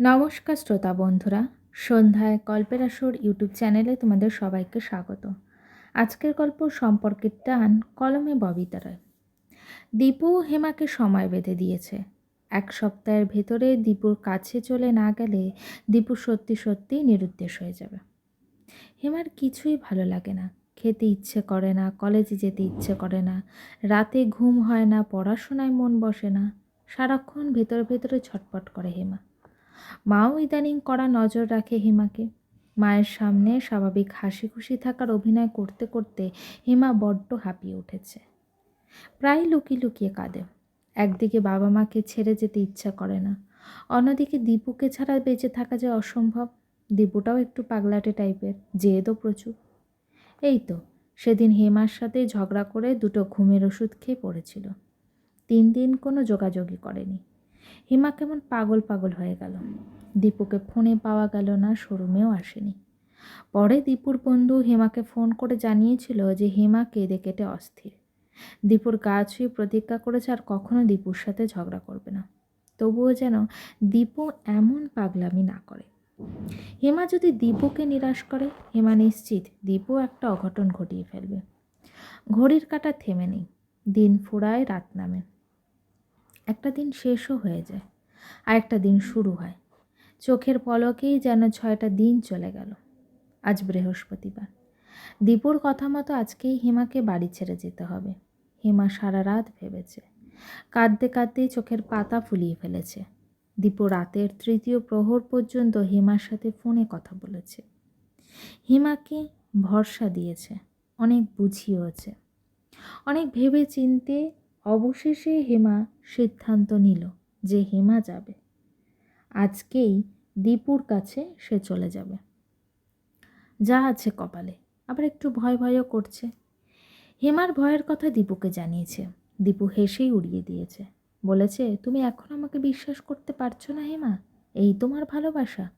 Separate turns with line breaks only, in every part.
নমস্কার শ্রোতা বন্ধুরা, সন্ধ্যায় গল্পের আসর ইউটিউব চ্যানেলে তোমাদের সবাইকে স্বাগত। আজকের গল্প সম্পর্কের টান কলমে ববিতা রয় দীপু হেমাকে সময় বেঁধে দিয়েছে। এক সপ্তাহের ভেতরে দীপুর কাছে চলে না গেলে দীপু সত্যি সত্যি নিরুদ্দেশ হয়ে যাবে। হেমার কিছুই ভালো লাগে না। খেতে ইচ্ছে করে না, কলেজে যেতে ইচ্ছে করে না, রাতে ঘুম হয় না, পড়াশোনায় মন বসে না। সারাক্ষণ ভেতরে ভেতরে ছটপট করে হেমা। মাও ইদানিং কড়া নজর রাখে হিমাকে। মায়ের সামনে স্বাভাবিক হাসি খুশি থাকার অভিনয় করতে করতে হিমা বড্ড হাঁপিয়ে উঠেছে। প্রায় লুকিয়ে লুকিয়ে কাঁদে। একদিকে বাবা মাকে ছেড়ে যেতে ইচ্ছা করে না। অন্যদিকে দীপুকে ছাড়া বেঁচে থাকা যে অসম্ভব, দীপুটাও একটু পাগলাটে টাইপের, জেদও প্রচুর। এই তো, সেদিন হেমার সাথে ঝগড়া করে দুটো ঘুমের ওষুধ খেয়ে পড়েছিল। তিন দিন কোনো যোগাযোগই করেনি। হেমা কেমন পাগল পাগল হয়ে গেল। দীপুকে ফোনে পাওয়া গেল না, শোরুমেও আসেনি। পরে দীপুর বন্ধু হেমাকে ফোন করে জানিয়েছিল যে হেমা কেঁদে কেটে অস্থির। দীপুর গা ছুঁয়ে প্রতিজ্ঞা করেছে আর কখনো দীপুর সাথে ঝগড়া করবে না। তবুও যেন দীপু এমন পাগলামি না করে। হেমা যদি দীপুকে নিরাশ করে, হেমা নিশ্চিত দীপু একটা অঘটন ঘটিয়ে ফেলবে। ঘড়ির কাটা থেমে নেই। দিন ফুরায় রাত নামে। একটা দিন শেষও হয়ে যায় আর একটা দিন শুরু হয়। চোখের পলকেই যেন ছয়টা দিন চলে গেল। আজ বৃহস্পতিবার। দীপুর কথা মতো আজকেই হেমাকে বাড়ি ছেড়ে যেতে হবে। হেমা সারা রাত ভেবেছে। কাঁদতে কাঁদতেই চোখের পাতা ফুলিয়ে ফেলেছে। দীপু রাতের তৃতীয় প্রহর পর্যন্ত হেমার সাথে ফোনে কথা বলেছে। হেমাকে ভরসা দিয়েছে, অনেক বুঝিয়েছে অনেক ভেবে চিনতে অবশেষে হেমা সিদ্ধান্ত নিল যে হেমা যাবে। আজকেই দীপুর কাছে সে চলে যাবে। যা আছে কপালে, আবার একটু ভয় ভয়ও করছে। হেমার ভয়ের কথা দীপুকে জানিয়েছে। দীপু হেসেই উড়িয়ে দিয়েছে। বলেছে, তুমি এখন আমাকে বিশ্বাস করতে পারছ না হেমা? এই তোমার ভালোবাসা।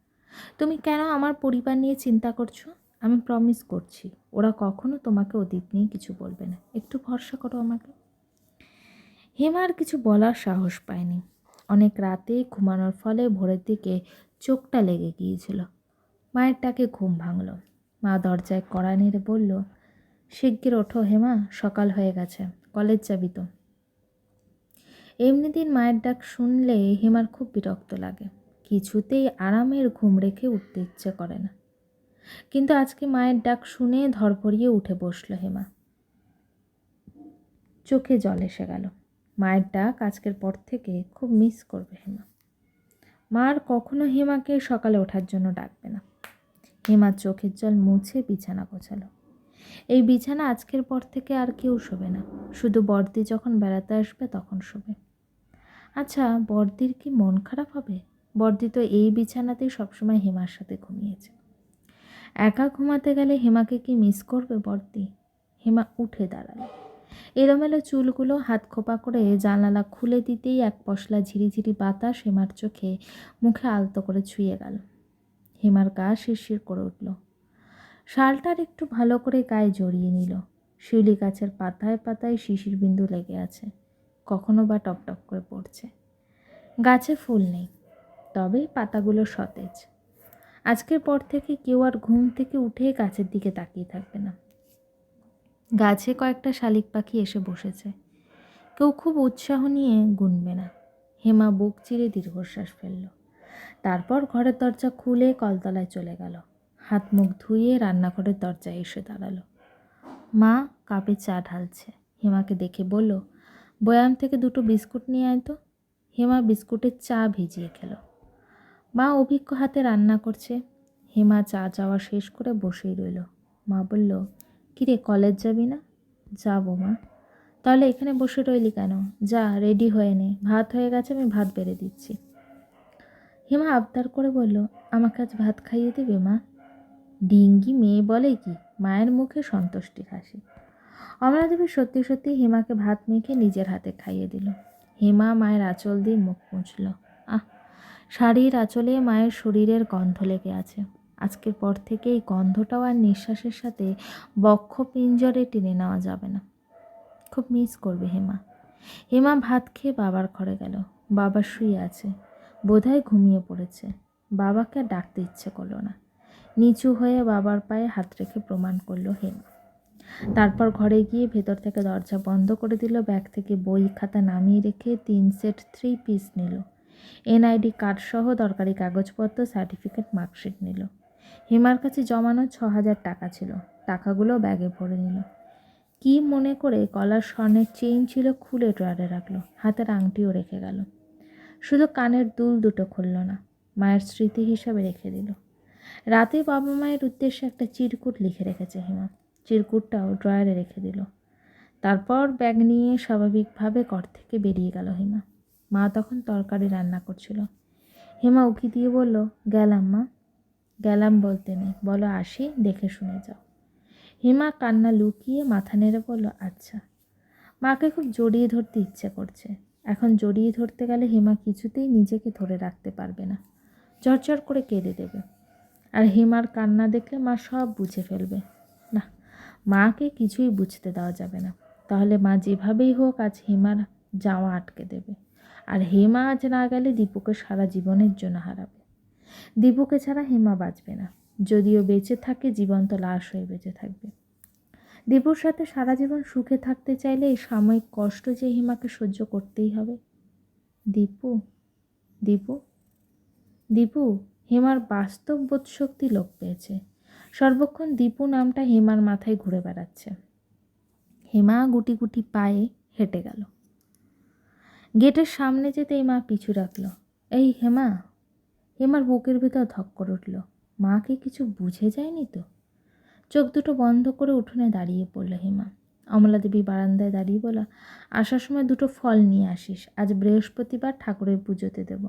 তুমি কেন আমার পরিবার নিয়ে চিন্তা করছ? আমি প্রমিস করছি, ওরা কখনো তোমাকে অতীত নিয়ে কিছু বলবে না। একটু ভরসা করো আমাকে। হেমার কিছু বলার সাহস পায়নি। অনেক রাতে ঘুমানোর ফলে ভোরের দিকে চোখটা লেগে গিয়েছিল। মায়ের ডাকে ঘুম ভাঙল। মা দরজায় কড়া নেড়ে বলল, শিগগির ওঠো হেমা, সকাল হয়ে গেছে, কলেজ যাবি তো। এমনি দিন মায়ের ডাক শুনলে হেমার খুব বিরক্ত লাগে। কিছুতেই আরামের ঘুম রেখে উঠতে ইচ্ছে করে না। কিন্তু আজকে মায়ের ডাক শুনে ধরপড়িয়ে উঠে বসল হেমা। চোখে জল এসে গেল। মায়ের ডাক আজকের পর থেকে খুব মিস করবে হেমা। মার কখনো হেমাকে সকালে ওঠার জন্য ডাকবে না। হেমার চোখের জল মুছে বিছানা গোছালো। এই বিছানা আজকের পর থেকে আর কেউ শোবে না। শুধু বর্দি যখন বেড়াতে আসবে তখন শোবে। আচ্ছা বর্দির কি মন খারাপ হবে? বর্দি তো এই বিছানাতেই সবসময় হেমার সাথে ঘুমিয়েছে। একা ঘুমাতে গেলে হেমাকে কি মিস করবে বর্দি? হেমা উঠে দাঁড়াল। এলোমেলো চুলগুলো হাত খোপা করে জানালা খুলে দিতেই এক পশলা ঝিরিঝিরি বাতাস হেমার চোখে মুখে আলতো করে ছুঁয়ে গেল। হেমার গা শিরশির করে উঠল। শালটার একটু ভালো করে গায়ে জড়িয়ে নিল। শিউলি গাছের পাতায় পাতায় শিশির বিন্দু লেগে আছে। কখনো বা টপ টপ করে পড়ছে। গাছে ফুল নেই তবে পাতাগুলো সতেজ। আজকের পর থেকে কেউ আর ঘুম থেকে উঠে গাছের দিকে তাকিয়ে থাকবে না। গাছে কয়েকটা শালিক পাখি এসে বসেছে। কেউ খুব উৎসাহ নিয়ে গুনবে না। হেমা বুক চিরে দীর্ঘশ্বাস ফেলল। তারপর ঘরের দরজা খুলে কলতলায় চলে গেল। হাত মুখ ধুয়ে রান্নাঘরের দরজায় এসে দাঁড়াল। মা কাপে চা ঢালছে। হেমাকে দেখে বলল, বয়াম থেকে দুটো বিস্কুট নিয়ে আয় তো। হেমা বিস্কুটের চা ভিজিয়ে খেলো। মা অভিজ্ঞ হাতে রান্না করছে। হেমা চা চাওয়া শেষ করে বসেই রইল। মা বলল কিরে, কলেজ যাবি না? যাব মা। তাহলে এখানে বসে রইলি কেন? যা রেডি হয়ে নে। ভাত হয়ে গেছে, আমি ভাত বেড়ে দিচ্ছি। হেমা আবদার করে বলল, আমাকে আজ ভাত খাইয়ে দেবে মা? ডিঙ্গি মেয়ে বলে কি, মায়ের মুখে সন্তুষ্টি হাসি। অমরাদেবী সত্যি সত্যি হেমাকে ভাত মেখে নিজের হাতে খাইয়ে দিল। হেমা মায়ের আঁচল দিয়ে মুখ মুছল। আহ, শাড়ির আঁচলে মায়ের শরীরের গন্ধ লেগে আছে। আজকের পর থেকে এই গন্ধটাও আর নিঃশ্বাসের সাথে বক্ষ পিঞ্জরে টেনে নেওয়া যাবে না। খুব মিস করবে হেমা। হেমা ভাত খেয়ে বাবার ঘরে গেল। বাবা শুয়ে আছে। বোধহয় ঘুমিয়ে পড়েছে। বাবাকে আর ডাকতে ইচ্ছে করল না। নিচু হয়ে বাবার পায়ে হাত রেখে প্রমাণ করল হেমা। তারপর ঘরে গিয়ে ভেতর থেকে দরজা বন্ধ করে দিল। ব্যাগ থেকে বই খাতা নামিয়ে রেখে তিন সেট থ্রি পিস নিল। এনআইডি কার্ড সহ দরকারি কাগজপত্র, সার্টিফিকেট, মার্কশিট নিল। হেমার কাছে জমানো ছ হাজার টাকা ছিল। টাকাগুলো ব্যাগে ভরে নিল। কি মনে করে গলার স্বর্ণের চেইন ছিল খুলে ড্রয়ারে রাখল, হাতের আংটিও রেখে গেল। শুধু কানের দুল দুটো খুলল না, মায়ের স্মৃতি হিসাবে রেখে দিল। রাতে বাবা মায়ের উদ্দেশ্যে একটা চিরকুট লিখে রেখেছে হিমা। চিরকুটটাও ড্রয়ারে রেখে দিল। তারপর ব্যাগ নিয়ে স্বাভাবিকভাবে ঘর থেকে বেরিয়ে গেল হিমা। মা তখন তরকারি রান্না করছিল। হেমা উকি দিয়ে বলল, গেলাম মা। গেলাম বলতে নেই। বলো আসি, দেখে শুনে যাও। হেমা কান্না লুকিয়ে মাথা নেড়ে বলল আচ্ছা। মাকে খুব জড়িয়ে ধরতে ইচ্ছে করছে। এখন জড়িয়ে ধরতে গেলে হেমা কিছুতেই নিজেকে ধরে রাখতে পারবে না। চরচর করে কেঁদে দেবে। আর হেমার কান্না দেখলে মা সব বুঝে ফেলবে। না, মাকে কিছুই বুঝতে দেওয়া যাবে না। তাহলে মা যেভাবেই হোক আজ হেমার যাওয়া আটকে দেবে। আর হেমা আজ না গেলে দীপুকে সারা জীবনের জন্য হারাবে। দীপুকে ছাড়া হেমা বাঁচবে না। যদিও বেঁচে থাকে, জীবন্ত লাশ হয়ে বেঁচে থাকবে। দীপুর সাথে সারা জীবন সুখে থাকতে চাইলে এই সাময়িক কষ্ট যে হিমাকে সহ্য করতেই হবে। দীপু দীপু দীপু, হেমার বাস্তব বোধশক্তি লোক পেয়েছে। সর্বক্ষণ দীপু নামটা হেমার মাথায় ঘুরে বেড়াচ্ছে। হেমা গুটি গুটি পায়ে হেঁটে গেল। গেটের সামনে যেতেই মা পিছু রাখল। এই হেমা হেমার বুকের ভিতর ধক করে উঠল। মা কি কিছু বুঝে যায়নি তো? চোখ দুটো বন্ধ করে উঠোনে দাঁড়িয়ে পড়ল হেমা। অমলা দেবী বারান্দায় দাঁড়িয়ে বলা আসার সময় দুটো ফল নিয়ে আসিস। আজ বৃহস্পতিবার ঠাকুরের পুজোতে দেব।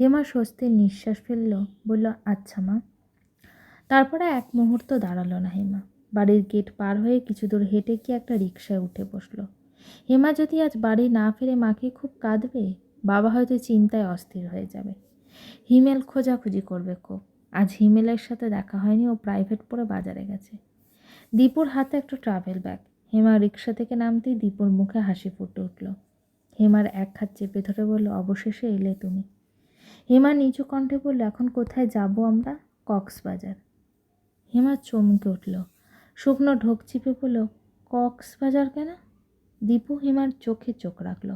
হেমা স্বস্তির নিঃশ্বাস ফেলল, বলল আচ্ছা মা। তারপরে এক মুহূর্ত দাঁড়াল না হেমা। বাড়ির গেট পার হয়ে কিছু দূর হেঁটে গিয়ে একটা রিক্সায় উঠে বসল। হেমা যদি আজ বাড়ি না ফিরে মাকে খুব কাঁদবে, বাবা হয়তো চিন্তায় অস্থির হয়ে যাবে। হিমেল খোঁজাখুঁজি করবে খুব। আজ হিমেলের সাথে দেখা হয়নি, ও প্রাইভেট পড়ে বাজারে গেছে। দীপুর হাতে একটা ট্রাভেল ব্যাগ হেমা রিক্সা থেকে নামতেই দীপুর মুখে হাসি ফুটে উঠল। হেমার এক হাত চেপে ধরে বলল, অবশেষে এলে তুমি। হেমা নিচু কণ্ঠে বলল, এখন কোথায় যাব আমরা? কক্সবাজার। হেমা চমকে উঠল। শুকনো ঢোক চিপে বলল, কক্সবাজার কেন? দীপু হেমার চোখে চোখ রাখল।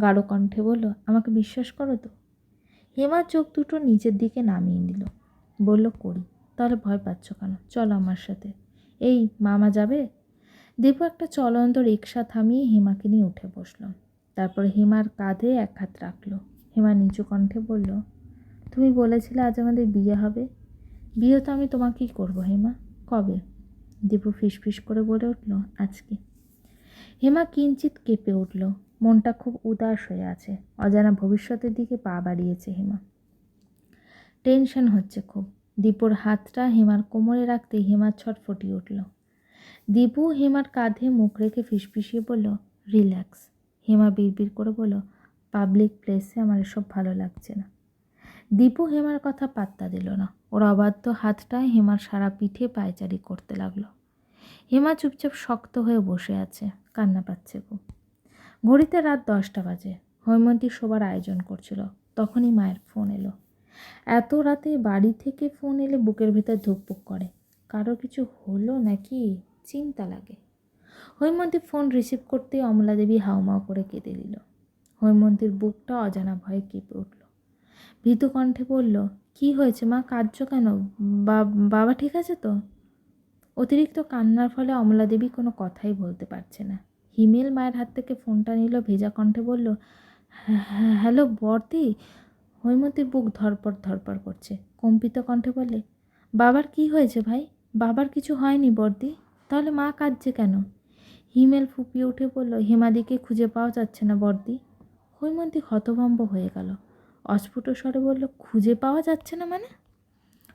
গাঢ় কণ্ঠে বলল, আমাকে বিশ্বাস করো তো। হেমার চোখ দুটো নিচের দিকে নামিয়ে নিল। বলল, করি। তাহলে ভয় পাচ্ছ কেন? চলো আমার সাথে। এই, মামা যাবে? দীপু একটা চলন্ত রিক্সা থামিয়ে হেমাকে নিয়ে উঠে বসল। তারপর হেমার কাঁধে এক হাত রাখল। হেমা নিচু কণ্ঠে বলল, তুমি বলেছিলে আজ আমাদের বিয়ে হবে। বিয়ে তো আমি তোমাকেই করব, হেমা। কবে? দীপু ফিস ফিস করে বলে উঠল, আজকে। হেমা কিঞ্চিত কেঁপে উঠল। মনটা খুব উদাস হয়ে আছে। অজানা ভবিষ্যতের দিকে পা বাড়িয়েছে হেমা। টেনশন হচ্ছে খুব। দীপুর হাতটা হেমার কোমরে রাখতে হেমার ছট ফুটিয়ে উঠল। দীপু হেমার কাঁধে মুখ রেখে ফিসফিসিয়ে বলল, রিল্যাক্স। হেমা বিড়বিড় করে বলল, পাবলিক প্লেসে আমার এসব ভালো লাগছে না। দীপু হেমার কথা পাত্তা দিল না। ওর অবাধ্য হাতটা হেমার সারা পিঠে পায়চারি করতে লাগল। হেমা চুপচাপ শক্ত হয়ে বসে আছে। কান্না পাচ্ছে খুব। ঘড়িতে রাত দশটা বাজে। হৈমন্তী শোবার আয়োজন করছিল। তখনই মায়ের ফোন এলো। এত রাতে বাড়ি থেকে ফোন এলে বুকের ভেতর ধুকপুক করে। কারও কিছু হলো নাকি? চিন্তা লাগে। হৈমন্তী ফোন রিসিভ করতেই অমলা দেবী হাউমাউ করে কেঁদে দিল। হৈমন্তীর বুকটা অজানা ভয়ে কেঁপে উঠল। ভীতু কণ্ঠে বলল, কি হয়েছে মা? কাঁদছ কেন? বাবা ঠিক আছে তো? অতিরিক্ত কান্নার ফলে অমলা দেবী কোনো কথাই বলতে পারছে না। হিমেল মায়ের হাত থেকে ফোনটা নিল, ভেজা কণ্ঠে বলল হ্যালো বর্দি। হৈমতির বুক ধরপড় ধরপড় করছে। কম্পিত কণ্ঠে বলে বাবার কি হয়েছে ভাই? বাবার কিছু হয়নি বর্দি? তাহলে মা কাঁদছে কেন? হিমেল ফুপিয়ে উঠে বলল, হেমাদিকে খুঁজে পাওয়া যাচ্ছে না বর্দি। হৈমন্তী হতভম্ব হয়ে গেল। অস্ফুট স্বরে বলল, খুঁজে পাওয়া যাচ্ছে না মানে?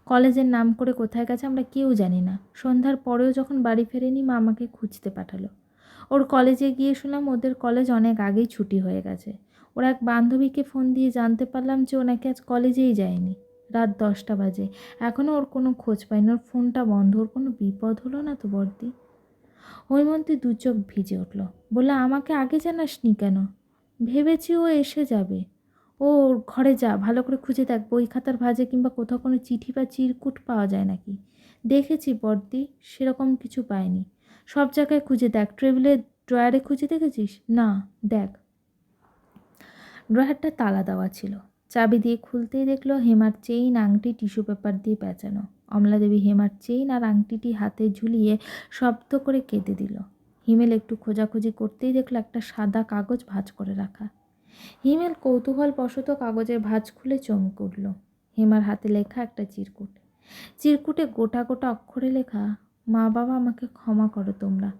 কলেজের নাম করে কোথায় গেছে আমরা কেউ জানি না। সন্ধ্যার পরেও যখন বাড়ি ফেরেনি, মা আমাকে খুঁজতে পাঠালো। ওর কলেজে গিয়ে শুনলাম ওদের কলেজ অনেক আগেই ছুটি হয়ে গেছে। ওর এক বান্ধবীকে ফোন দিয়ে জানতে পারলাম যে ও নাকি আজ কলেজেই যায়নি। রাত দশটা বাজে। এখনও ওর কোনো খোঁজ পাইনি। ওর ফোনটা বন্ধ। ওর কোনো বিপদ হলো না তো বর্দি? হৈমন্তী দু চোখ ভিজে উঠল। বললে, আমাকে আগে জানাসনি কেন? ভেবেছি ও এসে যাবে। ও ঘরে যা, ভালো করে খুঁজে দেখ। বই খাতার ভাজে কিংবা কোথাও কোনো চিঠি বা চিরকুট পাওয়া যায় নাকি? দেখেছি বর্দি, সেরকম কিছু পাইনি সব জায়গায় খুঁজে দেখ। টেবিলের ড্রয়ারে খুঁজে দেখেছিস? না, দেখ। ড্রয়ারটা তালা দেওয়া ছিল। চাবি দিয়ে খুলতেই দেখল হেমার চেইন আংটি টিস্যু পেপার দিয়ে পেঁচানো। অমলাদেবী হেমার চেইন আর আংটিটি হাতে ঝুলিয়ে শব্দ করে কেঁদে দিল। হিমেল একটু খোঁজাখুঁজি করতেই দেখল একটা সাদা কাগজ ভাঁজ করে রাখা। হিমেল কৌতূহল বশত কাগজের ভাঁজ খুলে চমকে উঠল। হেমার হাতে লেখা একটা চিরকুট। চিরকুটে গোটা গোটা অক্ষরে লেখা মা বাবা আমাকে ক্ষমা করো তোমরা।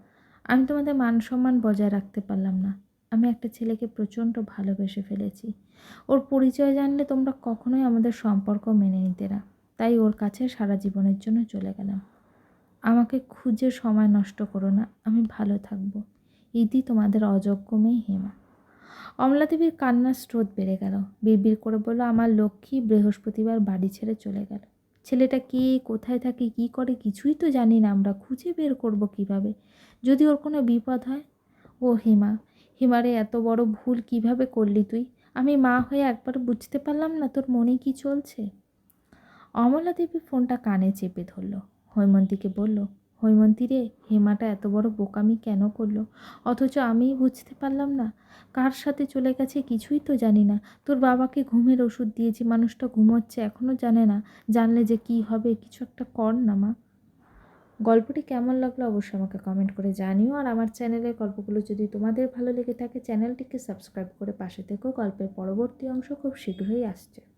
আমি তোমাদের মান সম্মান বজায় রাখতে পারলাম না। আমি একটা ছেলেকে প্রচণ্ড ভালোবেসে ফেলেছি। ওর পরিচয় জানলে তোমরা কখনোই আমাদের সম্পর্ক মেনে নিতে না। তাই ওর কাছে সারা জীবনের জন্য চলে গেলাম। আমাকে খুঁজে সময় নষ্ট করো না। আমি ভালো থাকব। ইতি তোমাদের অযোগ্য মেয়ে হেমা। অমলাদেবীর কান্নার স্রোত বেড়ে গেল। বিড়বিড় করে বলল, আমার লক্ষ্মী বৃহস্পতিবার বাড়ি ছেড়ে চলে গেল। ছেলেটা কে, কোথায় থাকে, কি করে, কিছুই তো জানি না আমরা। খুঁজে বের করব কীভাবে? যদি ওর কোনো বিপদ হয়? ও হেমা, হেমারে এত বড় ভুল কীভাবে করলি তুই? আমি মা হয়ে একবার বুঝতে পারলাম না তোর মনে কি চলছে। অমলা দেবী ফোনটা কানে চেপে ধরল। হৈমন্তীকে বলল হৈমন্তী রে হেমাটা এত বড় বোকামি কেন করল? অথচ আমিই বুঝতে পারলাম না। কার সাথে চলে গেছে কিছুই তো জানি না। তোর বাবাকে ঘুমের ওষুধ দিয়েছি মানুষটা ঘুমোচ্ছে এখনও জানে না। জানলে যে কি হবে, কিছু একটা কর না মা। গল্পটি কেমন লাগল অবশ্যই আমাকে কমেন্ট করে জানিও। আর আমার চ্যানেলের গল্পগুলো যদি তোমাদের ভালো লেগে থাকে, চ্যানেলটিকে সাবস্ক্রাইব করে পাশে থেকেও গল্পের পরবর্তী অংশ খুব শীঘ্রই আসছে।